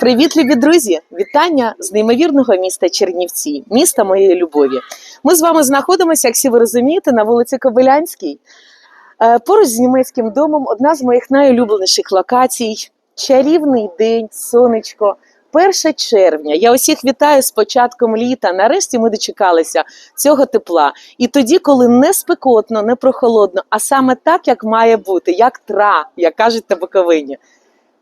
Привіт, любі друзі! Вітання з неймовірного міста Чернівці, міста моєї любові. Ми з вами знаходимося, як всі ви розумієте, на вулиці Кобилянській. Е, Поруч з німецьким домом одна з моїх найулюбленіших локацій. Чарівний день, сонечко. 1 червня. Я усіх вітаю з початком літа. Нарешті ми дочекалися цього тепла. І тоді, коли не спекотно, не прохолодно, а саме так, як має бути, як тра, як кажуть на Буковині.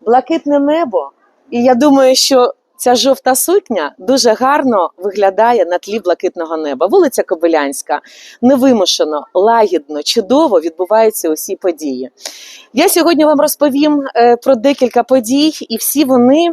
Блакитне небо. І я думаю, що ця жовта сукня дуже гарно виглядає на тлі блакитного неба. Вулиця Кобилянська невимушено, лагідно, чудово відбуваються усі події. Я сьогодні вам розповім е, про декілька подій, і всі вони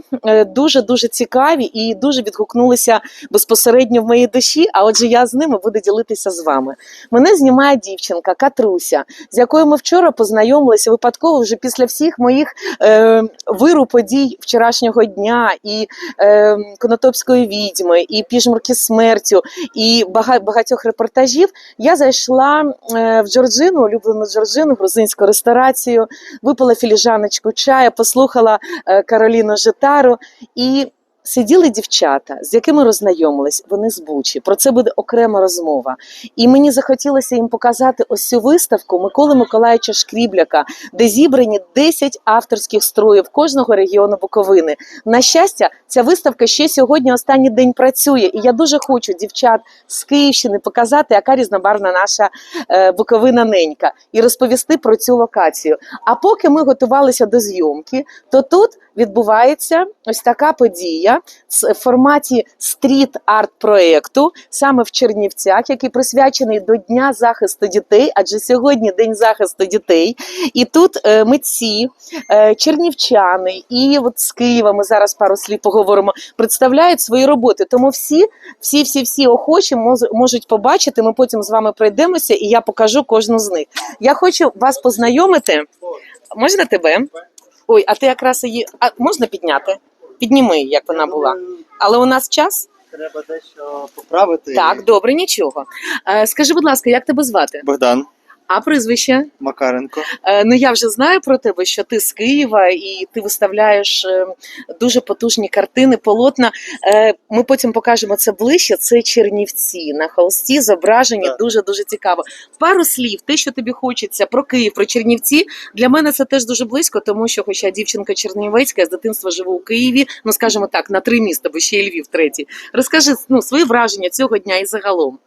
дуже дуже цікаві і дуже відгукнулися безпосередньо в моїй душі. А отже, я з ними буду ділитися з вами. Мене знімає дівчинка Катруся, з якою ми вчора познайомилися випадково вже після всіх моїх е, виру подій вчорашнього дня і е, Конотопської відьми, і піжмурки смертю, і багатьох репортажів. Я зайшла е, в Джорджину, улюблену Джорджину, грузинську ресторацію, випила філіжаночку чаю, послухала е, Кароліну Житару і. Сиділи дівчата, з якими роззнайомились, вони з Бучі. Про це буде окрема розмова. І мені захотілося їм показати ось цю виставку Миколи Миколаївича Шкрібляка, де зібрані 10 авторських строїв кожного регіону Буковини. На щастя, ця виставка ще сьогодні останній день працює, і я дуже хочу дівчат з Київщини показати, яка різнобарвна наша е, Буковина ненька, і розповісти про цю локацію. А поки ми готувалися до зйомки, то тут відбувається ось така подія в форматі стріт-арт проєкту саме в Чернівцях, який присвячений до Дня захисту дітей, адже сьогодні День захисту дітей. І тут е, митці, е, чернівчани і от з Києва ми зараз пару слів поговоримо, представляють свої роботи. Тому всі, всі, всі, всі охочі можуть побачити. Ми потім з вами пройдемося, і я покажу кожну з них. Я хочу вас познайомити. Можна тебе? Ой, а ти якраз її. А можна підняти? Підніми, як вона була. Але у нас час? Треба дещо поправити. Так, добре, нічого. Е, скажи, будь ласка, як тебе звати? Богдан А прізвище? Макаренко. Е, ну я вже знаю про тебе, що ти з Києва і ти виставляєш е, дуже потужні картини, полотна. Е, ми потім покажемо це ближче. Це Чернівці на холсті зображені Так. дуже дуже цікаво. Пару слів, те, що тобі хочеться про Київ, про Чернівці. Для мене це теж дуже близько, тому що, хоча дівчинка Чернівецька, я з дитинства живу у Києві, ну скажімо так, на три міста, бо ще й Львів третій. Розкажи ну, свої враження цього дня і загалом.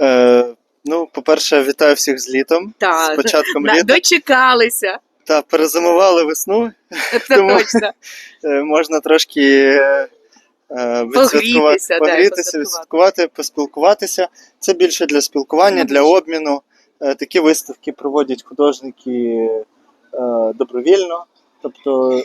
Е, ну, по-перше, вітаю всіх з літом. Так. З початком літа. Дочекалися. Та перезимували весну. Це Тому- точно. Е, можна трошки е, е, відсвяткувати, Погрітися, відсвяткувати, поспілкуватися. Це більше для спілкування, для обміну. Такі виставки проводять художники добровільно. Тобто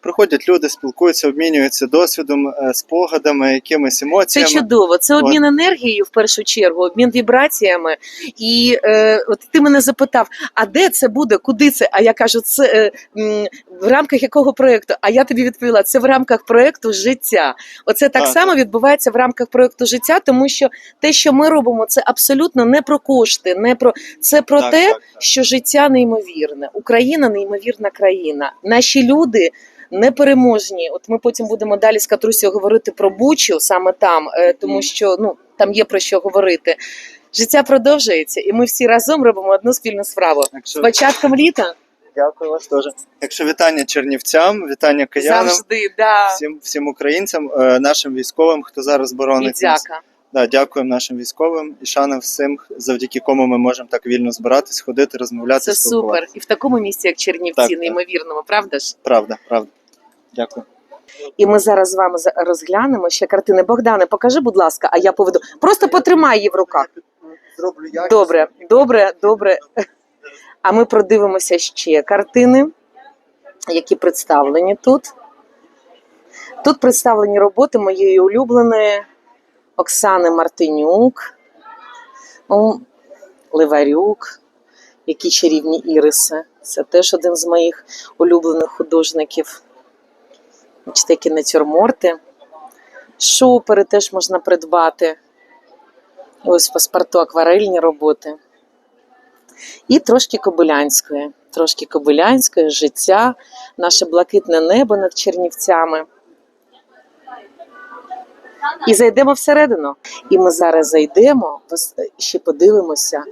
приходять люди, спілкуються, обмінюються досвідом, е, спогадами, якимись емоціями. Це чудово. Це обмін енергією в першу чергу, обмін вібраціями. І е, от ти мене запитав, а де це буде, куди це? А я кажу, це е, в рамках якого проєкту? А я тобі відповіла: це в рамках проєкту життя. Оце так Так. само відбувається в рамках проєкту життя, тому що те, що ми робимо, це абсолютно не про кошти, не про це про Так, те, так, так. що життя неймовірне. Україна неймовірна країна. Наші люди. Непереможні, от ми потім будемо далі з Катрусею говорити про Бучу саме там, е, тому що ну там є про що говорити. Життя продовжується, і ми всі разом робимо одну спільну справу. З початком літа Дякую вас теж. Якщо вітання чернівцям, вітання киянам, завжди да. всім, всім українцям, е, нашим військовим, хто зараз боронить нас. Да, дякуємо нашим військовим і шана всім, завдяки кому ми можемо так вільно збиратись, ходити, розмовляти. Це супер. І в такому місці, як Чернівці, Так, так. неймовірному, правда ж? Правда, правда. Дякую. І ми зараз з вами розглянемо ще картини. Богдане, покажи, будь ласка, а я поведу. Просто потримай її в руках. Зроблю я. Добре, добре, добре. А ми продивимося ще картини, які представлені тут. Тут представлені роботи моєї улюбленої Оксани Мартинюк, м, Ливарюк, які чарівні іриси. Це теж один з моїх улюблених художників. Бачите, які натюрморти. Шопери теж можна придбати. Ось паспорту акварельні роботи. І трошки Кобилянської. Трошки Кобилянської, життя, наше блакитне небо над Чернівцями. І зайдемо всередину. І ми зараз зайдемо, ще подивимося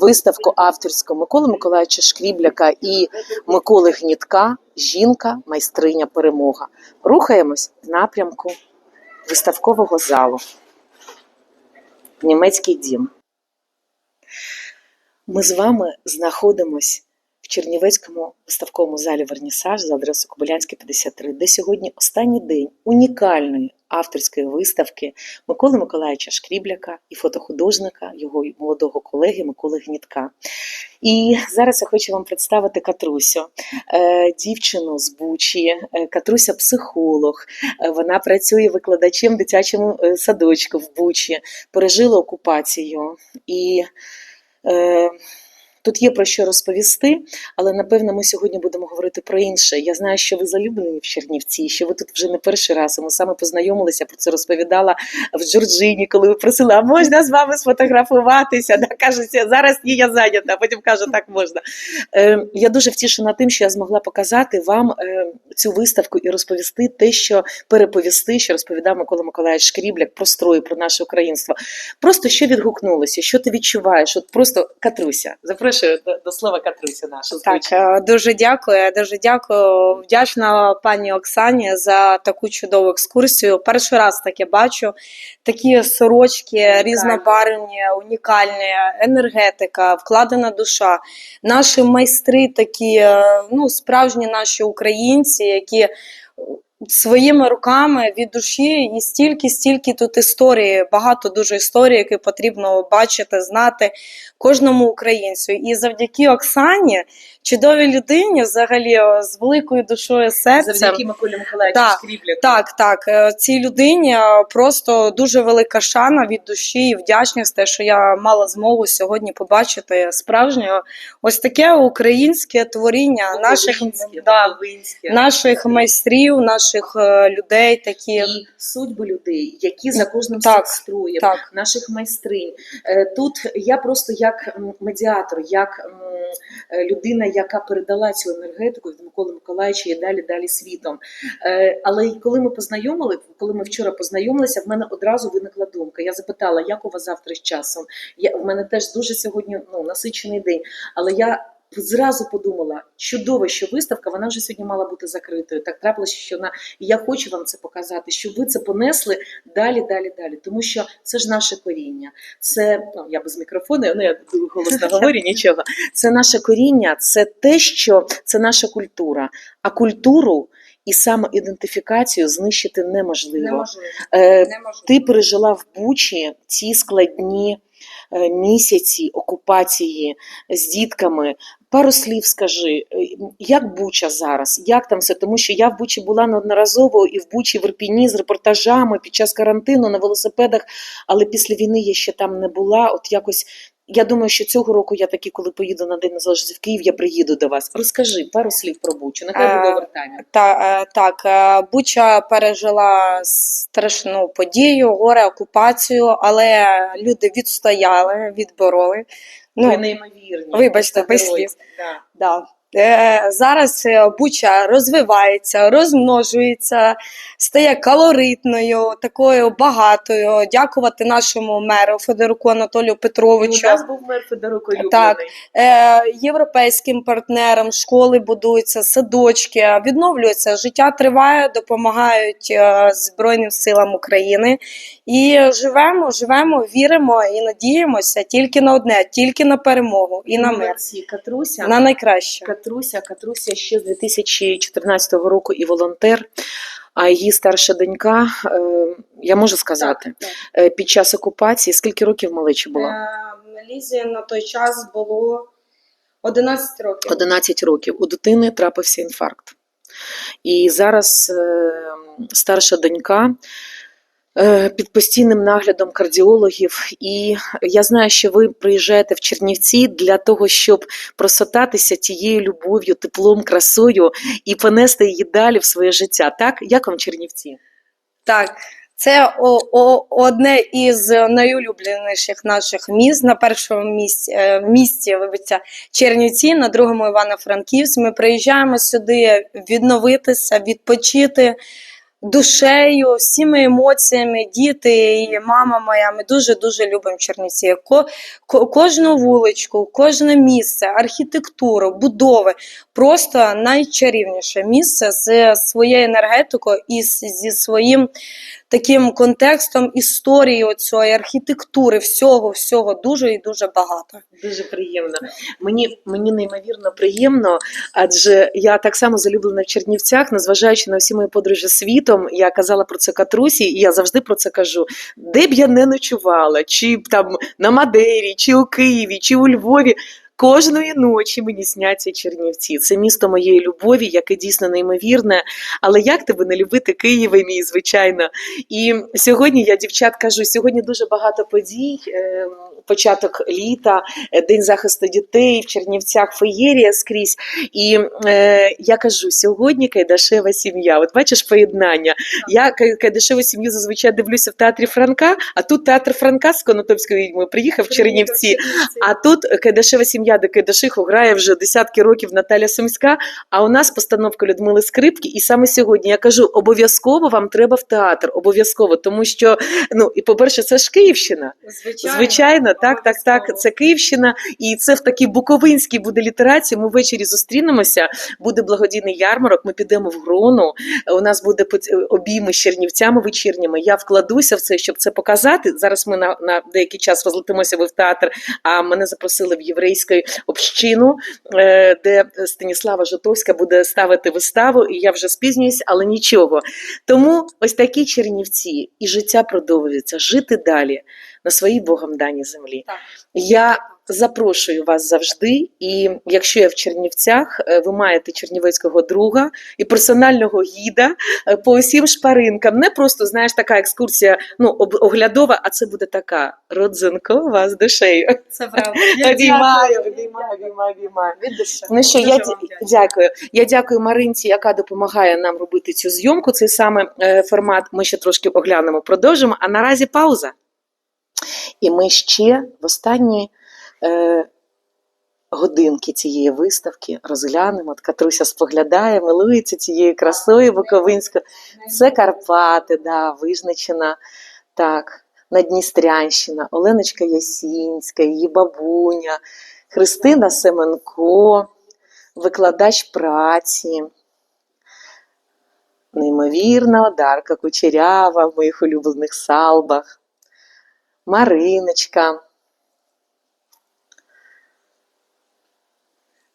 виставку авторську Миколи Миколаївича Шкрібляка і Миколи Гнітка Жінка, майстриня перемога. Рухаємось в напрямку виставкового залу. Німецький дім. Ми з вами знаходимось в Чернівецькому виставковому залі Вернісаж за адресою Кобилянське 53, де сьогодні останній день унікальної авторської виставки Миколи Миколаївича Шкрібляка і фотохудожника, його молодого колеги Миколи Гнітка. І зараз я хочу вам представити Катрусю, е, дівчину з Бучі. Е, Катруся психолог. Е, Вона працює викладачем в дитячому садочку в Бучі, пережила окупацію. І тут є про що розповісти, але напевно ми сьогодні будемо говорити про інше. Я знаю, що ви залюблені в Чернівці, що ви тут вже не перший раз. Ми саме познайомилися, про це розповідала в Джорджині, коли ви просила, можна з вами сфотографуватися? Да, кажеться, зараз ні, я зайнята, потім каже, так можна. Е, я дуже втішена тим, що я змогла показати вам е, цю виставку і розповісти те, що переповісти, що розповідав Микола Миколаївич Шкрібляк про строї, про наше українство. Просто що відгукнулося, що ти відчуваєш? От просто Катруся. Запрошую до, до слова Катруся нашу. Так, е, дуже дякую. Дуже дякую. Вдячна пані Оксані за таку чудову екскурсію. Перший раз таке бачу. Такі сорочки різнобарвні, унікальні, енергетика, вкладена душа. Наші майстри такі, е, ну, справжні наші українці, які своїми руками від душі і стільки, стільки тут історії, багато дуже історій, які потрібно бачити, знати кожному українцю. І завдяки Оксані, чудовій людині, взагалі з великою душою серцем. Завдяки Миколі Миколаївичу Так. Так, так, е, цій людині просто дуже велика шана від душі і вдячність, те, що я мала змогу сьогодні побачити справжнє ось таке українське творіння наших, да, наших майстрів, наших е, людей таких. і судьби людей, які за кожним Так, строєм, Так. наших майстринь. Е, Тут я просто як медіатор, як людина, яка передала цю енергетику від Миколи Миколаївича і далі далі світом. Е, Але коли ми познайомили, коли ми вчора познайомилися, в мене одразу виникла думка. Я запитала, як у вас завтра з часом. Я в мене теж дуже сьогодні ну насичений день, але я. Зразу подумала, чудово, що виставка, вона вже сьогодні мала бути закритою. Так трапилося, що вона і я хочу вам це показати, щоб ви це понесли далі, далі, далі. Тому що це ж наше коріння. Це ну я без мікрофону, ну я голосно говорю, нічого. Це наше коріння, це те, що це наша культура. А культуру і самоідентифікацію знищити неможливо. Неможливо. Е, Неможливо. ти пережила в Бучі ці складні е, місяці окупації з дітками. Пару слів скажи, е, як Буча зараз? Як там все? Тому що я в Бучі була неодноразово і в Бучі в Ірпіні з репортажами під час карантину на велосипедах, але після війни я ще там не була. От якось я думаю, що цього року я таки, коли поїду на День Незалежності в Київ, я приїду до вас. Розкажи пару слів про Бучу. Нехай Е, буде вертання. Та, е, так, е, Буча пережила страшну подію, горе, окупацію, але люди відстояли, відбороли. Ви Ну, неймовірні. вибачте, без слів. Да. да. Е, Зараз е, Буча розвивається, розмножується, стає колоритною, такою багатою. Дякувати нашому меру Федоруку Анатолію І у нас був мер Федоруко. Так. Е, європейським партнерам, школи будуються, садочки, відновлюється, життя триває, допомагають Збройним силам України. І живемо, живемо, віримо і надіємося тільки на одне, тільки на перемогу і на мир. Катруся, На найкраще. Катруся, Катруся ще з 2014 року і волонтер. А її старша донька, е, я можу сказати, е, під час окупації скільки років малечі було? Е, Лізі на той час було 11 років. 11 років. У дитини трапився інфаркт. І зараз старша донька під постійним наглядом кардіологів. І я знаю, що ви приїжджаєте в Чернівці для того, щоб просотатися тією любов'ю, теплом, красою і понести її далі в своє життя. Так? Як вам Чернівці? Так, це о, о, одне із найулюбленіших наших міст. На першому місці, е, місці вибачте, Чернівці, на другому Івано-Франківськ. Ми приїжджаємо сюди відновитися, відпочити, душею, всіми емоціями, діти і мама моя. Ми дуже дуже любимо Чернівці. Ко, ко, кожну вуличку, кожне місце, архітектуру, будови. Просто найчарівніше місце з своєю енергетикою і зі своїм таким контекстом історії оцієї архітектури, всього, всього дуже і дуже багато. Дуже приємно. Мені, мені неймовірно приємно, адже я так само залюблена в Чернівцях, незважаючи на всі мої подорожі світом. Я казала про це Катрусі, і я завжди про це кажу. Де б я не ночувала, чи там на Мадері, чи у Києві, чи у Львові. Кожної ночі мені сняться Чернівці. Це місто моєї любові, яке дійсно неймовірне. Але як тебе не любити Києва, мій, звичайно. І сьогодні я дівчат кажу, сьогодні дуже багато подій. е, Початок літа, е, День захисту дітей в Чернівцях, феєрія скрізь. І е, я кажу, сьогодні Кайдашева сім'я. От бачиш поєднання. Я Кайдашеву сім'ю зазвичай дивлюся в театрі Франка, а тут театр Франка з Конотопською відьмою приїхав в Чернівці. А тут Кайдашева сім'я, де Кайдашиху грає вже десятки років Наталя Сумська. А у нас постановка Людмили Скрипки. І саме сьогодні я кажу: обов'язково вам треба в театр, обов'язково, тому що ну і по-перше, це ж Київщина. Звичайно, Звичайно, так, так, так. Це Київщина, і це в такій буковинській буде літерації. Ми ввечері зустрінемося. Буде благодійний ярмарок. Ми підемо в Грону. У нас буде обійми з чернівцями вечірніми. Я вкладуся в це, щоб це показати. Зараз ми на, на деякий час розлетимося ви в театр. А мене запросили в єврейську общину, е, де Станіслава Житовська буде ставити виставу. І я вже спізнююсь, але нічого. Тому ось такі чернівці, і життя продовжується, жити далі на своїй Богом даній землі. Так. Я запрошую вас завжди. І якщо я в Чернівцях, е, ви маєте чернівецького друга і персонального гіда е, по усім шпаринкам. Не просто знаєш така екскурсія, ну оглядова, а це буде така родзинкова з душею. Це правда. Обіймаю, обіймаю, обіймаю, обіймаю. Від душі. Ну що, Дуже я вам дя- вдячна. дякую. Я дякую Маринці, яка допомагає нам робити цю зйомку. Цей саме е, формат ми ще трошки оглянемо, продовжимо. А наразі пауза. І ми ще в останні е, годинки цієї виставки розглянемо. Катруся споглядає, милується цією красою Буковинською. Це Карпати, да, визначена так. Надністрянщина, Оленочка Ясінська, її бабуня, Христина Семенко, викладач праці, неймовірна Одарка Кучерява в моїх улюблених салбах, Мариночка,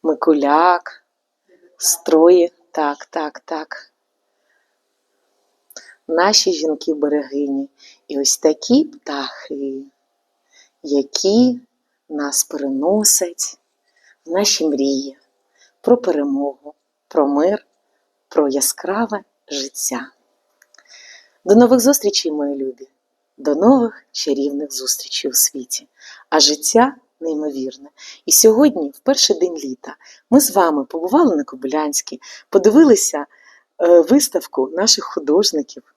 Микуляк, строї, так, так, так. Наші жінки берегині. І ось такі птахи, які нас переносять в наші мрії про перемогу, про мир, про яскраве життя. До нових зустрічей, мої любі, до нових чарівних зустрічей у світі. А життя неймовірне. І сьогодні, в перший день літа, ми з вами побували на Кобилянській, подивилися е, виставку наших художників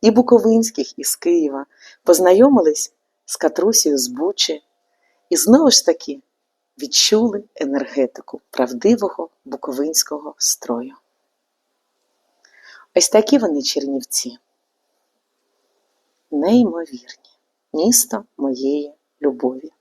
і буковинських, і з Києва, познайомились з Катрусією з Бучі, і знову ж таки відчули енергетику правдивого буковинського строю. Ось такі вони чернівці. Неймовірні. Місто моєї любові.